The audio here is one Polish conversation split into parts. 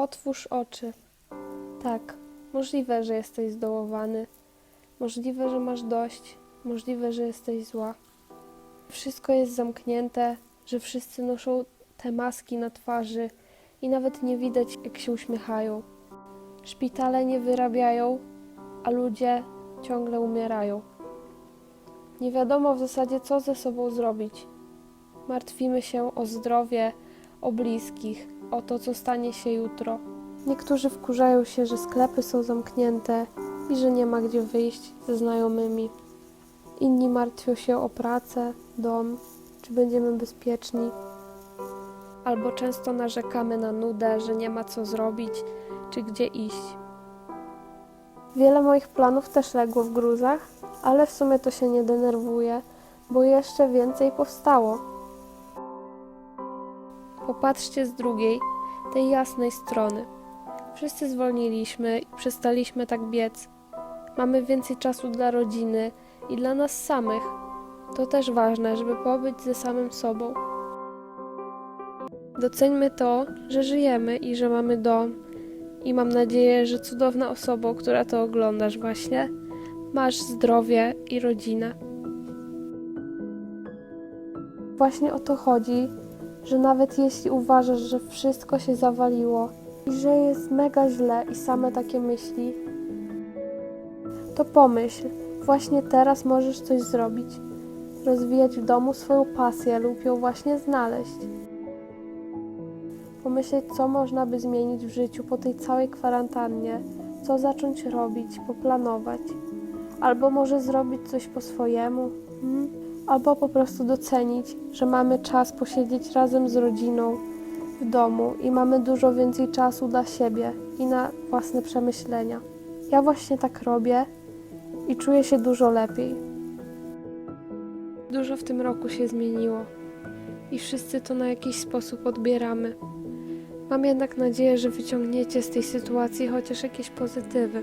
Otwórz oczy. Tak, możliwe, że jesteś zdołowany. Możliwe, że masz dość. Możliwe, że jesteś zła. Wszystko jest zamknięte, że wszyscy noszą te maski na twarzy i nawet nie widać, jak się uśmiechają. Szpitale nie wyrabiają, a ludzie ciągle umierają. Nie wiadomo w zasadzie, co ze sobą zrobić. Martwimy się o zdrowie, o bliskich, o to, co stanie się jutro. Niektórzy wkurzają się, że sklepy są zamknięte i że nie ma gdzie wyjść ze znajomymi. Inni martwią się o pracę, dom, czy będziemy bezpieczni. Albo często narzekamy na nudę, że nie ma co zrobić, czy gdzie iść. Wiele moich planów też legło w gruzach, ale w sumie to się nie denerwuję, bo jeszcze więcej powstało. Popatrzcie z drugiej, tej jasnej strony. Wszyscy zwolniliśmy i przestaliśmy tak biec. Mamy więcej czasu dla rodziny i dla nas samych. To też ważne, żeby pobyć ze samym sobą. Doceńmy to, że żyjemy i że mamy dom. I mam nadzieję, że cudowna osobą, która to oglądasz właśnie, masz zdrowie i rodzinę. Właśnie o to chodzi, że nawet jeśli uważasz, że wszystko się zawaliło i że jest mega źle i same takie myśli, to pomyśl, właśnie teraz możesz coś zrobić. Rozwijać w domu swoją pasję lub ją właśnie znaleźć. Pomyśleć, co można by zmienić w życiu po tej całej kwarantannie, co zacząć robić, poplanować. Albo może zrobić coś po swojemu, hmm? Albo po prostu docenić, że mamy czas posiedzieć razem z rodziną w domu i mamy dużo więcej czasu dla siebie i na własne przemyślenia. Ja właśnie tak robię i czuję się dużo lepiej. Dużo w tym roku się zmieniło i wszyscy to na jakiś sposób odbieramy. Mam jednak nadzieję, że wyciągniecie z tej sytuacji chociaż jakieś pozytywy.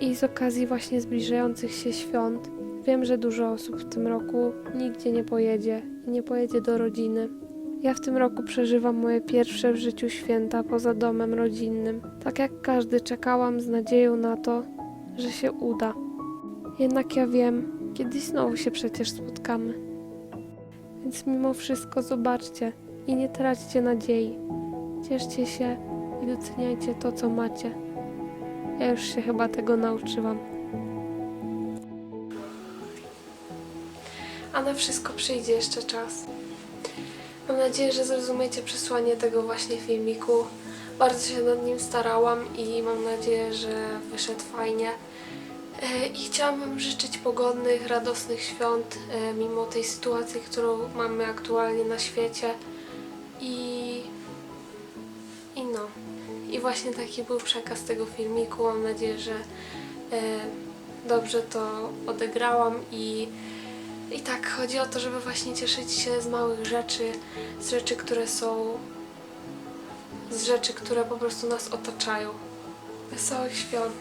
I z okazji właśnie zbliżających się świąt, wiem, że dużo osób w tym roku nigdzie nie pojedzie i nie pojedzie do rodziny. Ja w tym roku przeżywam moje pierwsze w życiu święta poza domem rodzinnym. Tak jak każdy czekałam z nadzieją na to, że się uda. Jednak ja wiem, kiedyś znowu się przecież spotkamy. Więc mimo wszystko zobaczcie i nie traćcie nadziei. Cieszcie się i doceniajcie to, co macie. Ja już się chyba tego nauczyłam. A na wszystko przyjdzie jeszcze czas. Mam nadzieję, że zrozumiecie przesłanie tego właśnie filmiku. Bardzo się nad nim starałam i mam nadzieję, że wyszedł fajnie. E, I chciałabym życzyć pogodnych, radosnych świąt, e, mimo tej sytuacji, którą mamy aktualnie na świecie. I i no. I właśnie taki był przekaz tego filmiku. Mam nadzieję, że e, dobrze to odegrałam i, i tak chodzi o to, żeby właśnie cieszyć się z małych rzeczy, z rzeczy, które są z rzeczy, które po prostu nas otaczają. Wesołych świąt.